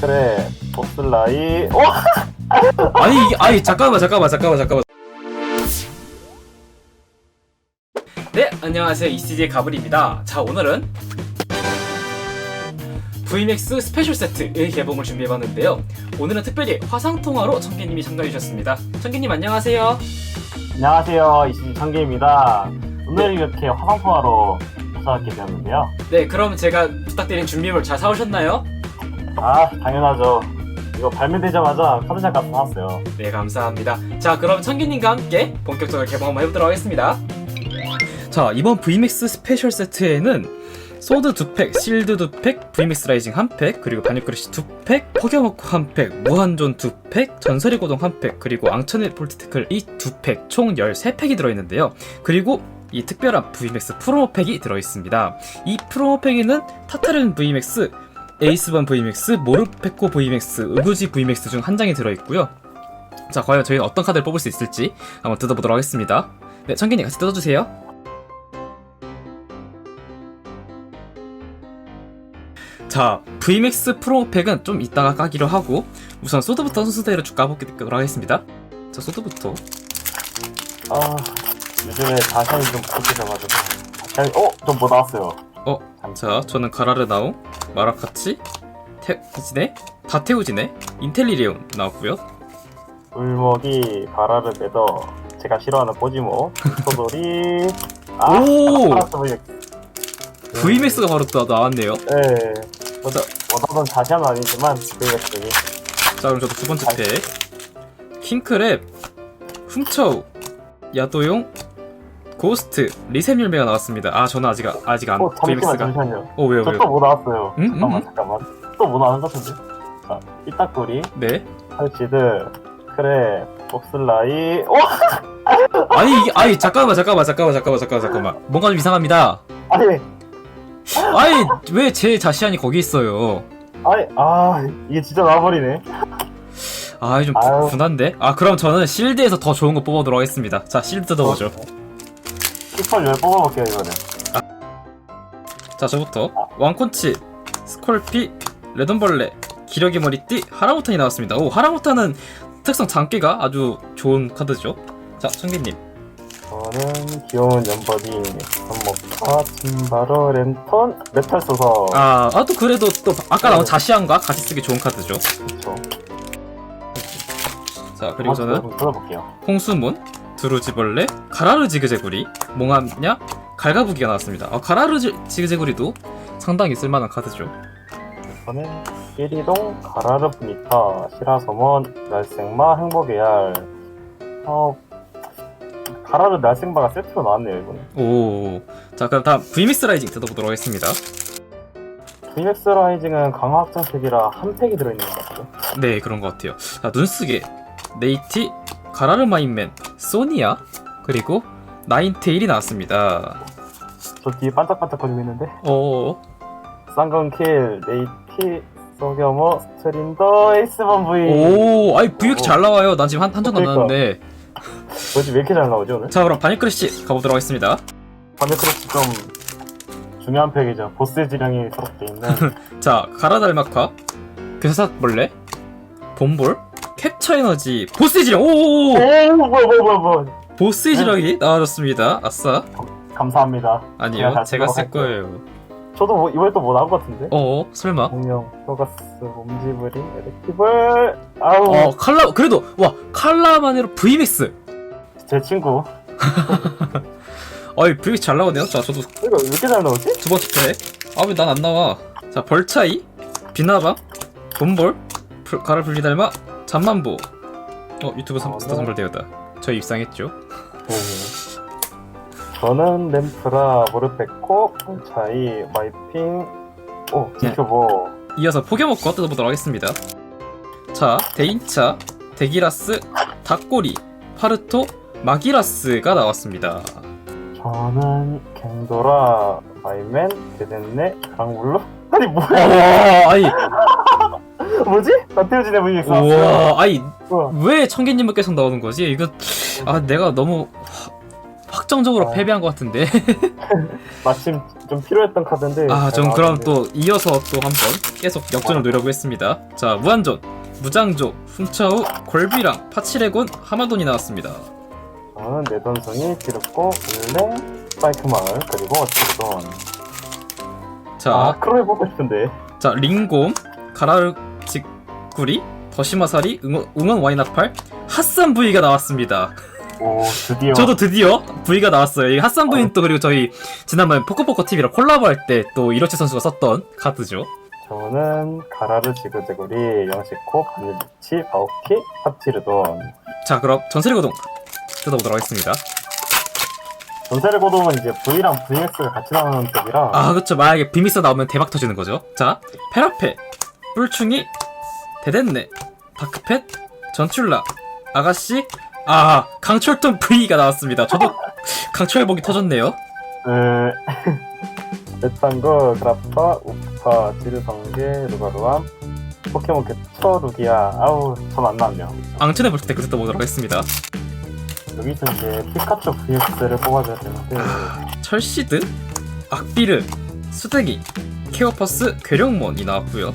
그래 보슬라이. 와! 아니 이게 아니 잠깐만 잠깐만 잠깐만 잠깐만. 네 안녕하세요. ECG의 가블입니다. 자 오늘은 VMAX 스페셜 세트의 개봉을 준비해봤는데요. 오늘은 특별히 화상통화로 청개님이 참가해주셨습니다. 청개님 안녕하세요. 안녕하세요. 이신 청기입니다. 오늘 이렇게 화상통화로 모셔왔게 되었는데요. 네 그럼 제가 부탁드린 준비물 잘 사오셨나요? 아 당연하죠 이거 발매되자마자 카드샵 가서 나왔어요 네 감사합니다 자 그럼 청기님과 함께 본격적으로 개봉 한번 해보도록 하겠습니다 자 이번 VMAX 스페셜 세트에는 소드 2팩, 실드 2팩, VMAX 라이징 1팩, 그리고 반역그릇이 2팩, 포겨먹고 1팩, 무한존 2팩, 전설의 고동 1팩, 그리고 앙천의 폴티티클이 2팩, 총 13팩이 들어있는데요. 그리고 이 특별한 VMAX 프로모 팩이 들어있습니다. 이 프로모 팩에는 타타른 VMAX, 에이스반 VMAX, 모르페코 VMAX, 우구지 VMAX 중 한 장이 들어있고요. 자, 과연 저희는 어떤 카드를 뽑을 수 있을지 한번 뜯어보도록 하겠습니다. 네, 청기님 같이 뜯어주세요. 자, VMAX 프로팩은 좀 이따가 까기로 하고 우선 소드부터 순서대로 쭉 까보도록 하겠습니다. 자, 소드부터. 아 요즘에 다시한이 좀 부족해져가지고 다시한이 어 좀 뭐 나왔어요 어, 자, 저는 가라르나우, 마라카치, 태우지네, 다테우지네, 인텔리리온 나왔고요. 울먹이 가라르 베더 제가 싫어하는 꼬지모 소돌이 아 오! 알았어 뭐 VMAX가 바로 또 나왔네요. 네 저도 원하던 자시한 아니지만 그게 자, 그럼 저도 두 번째 팩. 킹크랩, 훔쳐우, 야도용, 고스트, 리셈 열매가 나왔습니다. 아, 저는 아직, 아직 안, 어 잠시만. 잠시만요 어, 왜요, 저 왜요? 또 뭐 나왔어요 응? 잠깐만 응? 잠깐만 또 뭐 나온 것 같은데 자 삐딱구리 네. 할시드 그래 복슬라이 와 아니, 이게, 아니, 잠깐만, 잠깐만, 잠깐만, 잠깐만, 잠깐만, 잠깐만. 뭔가 좀 이상합니다. 아니 아니, 왜 제 자시안이 거기 있어요? 아니 아 이게 진짜 나와버리네 아, 좀 아유. 분한데? 아, 그럼 저는 실드에서 더 좋은 거 뽑아보도록 하겠습니다. 자, 실드 뜯어보 죠. 슈퍼 열 뽑아볼게요 이거는 자, 저부터. 왕콘치, 스콜피, 레돈벌레, 기러기 머리띠, 하라무탄이 나왔습니다. 오, 하라무탄은 특성 장기가 아주 좋은 카드죠. 자, 청기님. 저는 귀여운 연버디 한목카 침바로 랜턴 메탈 소서 아, 아, 또 그래도 또 아까 나온 자시안과 같이 쓰기 좋은 카드죠. 그쵸 자, 그리고 저는 한번 들어볼게요 홍수문, 두루지벌레, 가라르 지그재구리, 몽암냐, 갈가부기가 나왔습니다. 아, 가라르 지- 지그재구리도 상당히 쓸만한 카드죠. 저는 1이동 가라르 브니타 시라소먼 날생마 행복의 얄 어, 가라르 날생마가 세트로 나왔네요 이거는 오, 자 그럼 다음 VMAX 라이징 뜯어보도록 하겠습니다. VMAX 라이징은 강화 확장팩이라 한 팩이 들어있는 것 같아요 네, 그런 것 같아요. 자, 눈쓰게, 네이티, 가라르 마인맨, 소니아, 그리고 나인테일이 나왔습니다. 저 뒤에 반짝반짝거리고 있는데 오, 쌍건킬 네이티 소겨머 스트린더 에이스번 V 오, 아이 VX 잘 나와요. 난 지금 한 한장 그러니까. 남았는데. 뭐지 왜 이렇게 잘 나오지 오늘? 자, 그럼 바니크래시 가보도록 하겠습니다. 반대크로스 좀 중요한 팩이죠 보스 지령이 수록돼 있는 자, 가라달마카, 괴사벌레, 봄볼, 캡처 에너지, 보스 지령, 오, 오 뭐야 뭐야 뭐야 뭐야 보스 지령이 나와줬습니다. 아싸. 감사합니다 아니요, 잘 제가 쓸. 거예요. 저도 뭐, 이번에 또 뭐 나온 것 같은데? 어, 설마? 공룡, 소가스, 몸지브리, 에렉티블 아우 어, 칼라, 그래도, 와, 칼라만으로 VMAX. 제 친구 어이, VMAX 잘 나오네요. 자, 저도 이거 왜 이렇게 잘 나오지? 두 번째 팩. 아, 왜 난 안 나와? 자, 벌차이, 비나방, 불- 가라 불리달마, 잠만보. 어, 유튜브 선, 어, 스타 네. 선물 되었다. 저희 입상했죠. 네. 저는 램프라, 모르페코, 차이, 마이핑 오, 네. 지큐보 이어서 포개먹고 뜯어보도록 하겠습니다. 자, 대인차, 데기라스, 닭꼬리, 파르토, 마기라스가 나왔습니다. 저는 갱도라, 마이맨, 데덴네, 강물로 아니 뭐야 어, 아니, 뭐지? 나태우진의 VX 우와, 아니, 우와. 왜 청개님은 계속 나오는 거지? 이거, 아, 내가 너무 확, 확정적으로 어. 패배한 것 같은데. 마침 좀 필요했던 카드인데. 아, 잘전 그럼 나왔는데. 또 이어서 또 한번 계속 역전을 노려보겠습니다. 자, 무한존, 무장조, 훔차우, 골비랑, 파치레곤, 하마돈이 나왔습니다. 저는 내던성이 기르고 블레 스파이크 마을 그리고 어치르돈. 자, 아 크로에 보고 싶은데. 자, 링곰, 가라르 직구리, 더시마사리, 응원, 응원 와이나팔, 핫산 V가 나왔습니다. 오 드디어. 저도 드디어 V가 나왔어요. 이 핫산 V는 또 그리고 저희 지난번에 포커포커 TV랑 콜라보 할 때 또 이로치 선수가 썼던 카드죠. 저는 가라르 지그재구리 영시코 바닐리치 바오키 파치르돈. 자, 그럼 전설의 고동 뜯어보도록 하겠습니다. 전세를 고동은 이제 V랑 VX가 같이 나오는 쪽이라. 아, 그쵸. 만약에 비미스 나오면 대박 터지는 거죠. 자, 페라페, 뿔충이, 데덴네, 다크펫, 전출라, 아가씨, 아, 강철돈 V가 나왔습니다. 저도 강철복이 터졌네요. 그 메탄거 그라파 우파 지르성게 루가루암 포켓몬 캡처 루기아 아우 전 안 나왔네요. 앙천의 볼때 그 뜯어보도록 하겠습니다. 여기서 이제 피카츄 VX를 뽑아줘야 되는데 철시드, 악비르, 수대기, 케어퍼스, 괴력몬이 나왔고요.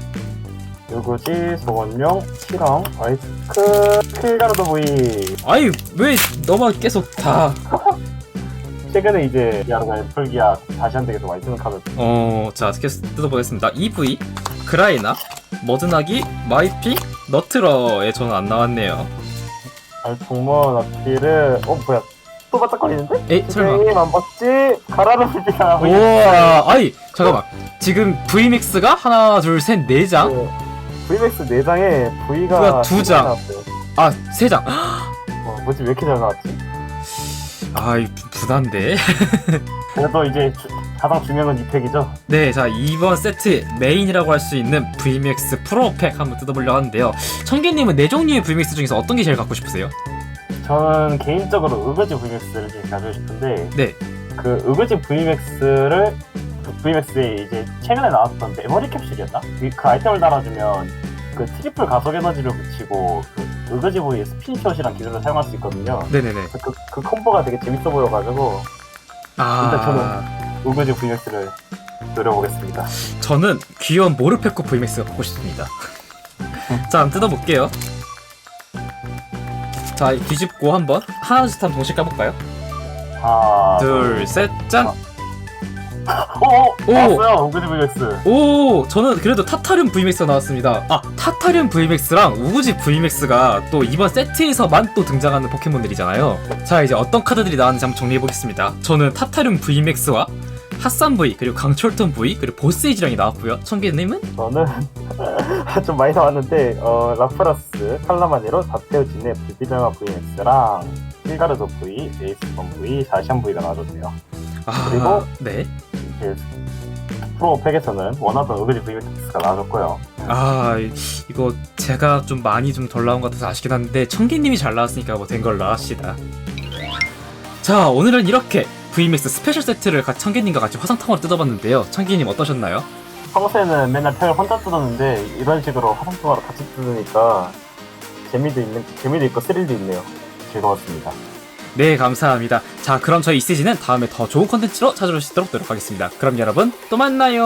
요구지 소원용 치렁 아이스크 필가르도 V 아이, 왜 너만 계속 다, 최근에 이제 야루가 애플기아 다시 한대 계속 많이 쓰는 카드 어, 자, 계속 뜯어보겠습니다. EV, 그라이나, 머드나기, 마이피, 너트러에 저는 안 나왔네요. 알통몬 어필을 어 뭐야 또 바짝거리는데? 에이, 설마. 게임 안 봤지? 가라르 V가 우와, 아이, 잠깐만. 지금 VMAX가 하나, 둘, 셋, 네 장? VMAX 4장에 V가 V가 두 장. 아, 세 장. 어, 뭐지 왜 이렇게 잘 나왔지? 아, 이 부- 부담돼. 그래도 이제 주- 가장 중요한 건이 팩이죠. 네, 자, 이번 세트 메인이라고 할 수 있는 VMAX 프로 팩 한번 뜯어보려고 하는데요. 청계님은 네 종류의 VMAX 중에서 어떤 게 제일 갖고 싶으세요? 저는 개인적으로 으그지 VMAX를 지금 가지고 싶은데 네. 그 으그지 VMAX를 VMAX에 이제 최근에 나왔던 메모리 캡슐이었나? 그, 그 아이템을 달아주면 그 트리플 가속 에너지를 붙이고 그 으그지 V의 스핀샷이랑 기술을 사용할 수 있거든요. 네네네. 그, 그 콤보가 되게 재밌어 보여가지고 아, 우그지 VMAX를 노려보겠습니다. 저는 귀여운 모르페코 VMAX가 갖고 싶습니다. 자, 한번 뜯어볼게요. 자, 뒤집고 한번 하나씩 한번 동시에 까볼까요? 하나, 둘, 셋, 짠! 오! 오! 나왔어요! 우그지 VMAX. 오, 저는 그래도 타타륨 VMAX가 나왔습니다. 아, 타타륨 VMAX랑 우구지 VMAX가 또 이번 세트에서만 또 등장하는 포켓몬들이잖아요. 자, 이제 어떤 카드들이 나왔는지 한번 정리해보겠습니다. 저는 타타륨 VMAX와 핫산 V, 그리고 강철턴 V, 그리고 보스에이지랑이 나왔고요. 청계님은? 저는 좀 많이 나왔는데 어, 라프라스, 칼라마니로, 다테오진의 불비정화 VMAX랑 필가르도 V, 레이스폰 V, 다시안 V가 나와줬네요. 아, 그리고? 네. 프로 팩에서는 원하던 우그지 VMAX가 나와줬고요. 아, 이- 이거 제가 좀 많이 좀 덜 나온 것 같아서 아쉽긴 한데, 청계님이 잘 나왔으니까 뭐 된 걸로 합시다. 자, 오늘은 이렇게 VMAX 스페셜 세트를 같이 청계님과 같이 화상통화로 뜯어봤는데요. 청계님 어떠셨나요? 평소에는 맨날 팩을 혼자 뜯었는데 이런 식으로 화상통화로 같이 뜯으니까 재미도 있는 재미도 있고 스릴도 있네요. 즐거웠습니다. 네, 감사합니다. 자, 그럼 저희 이세지는 다음에 더 좋은 컨텐츠로 찾아올 수 있도록 노력하겠습니다. 그럼 여러분, 또 만나요.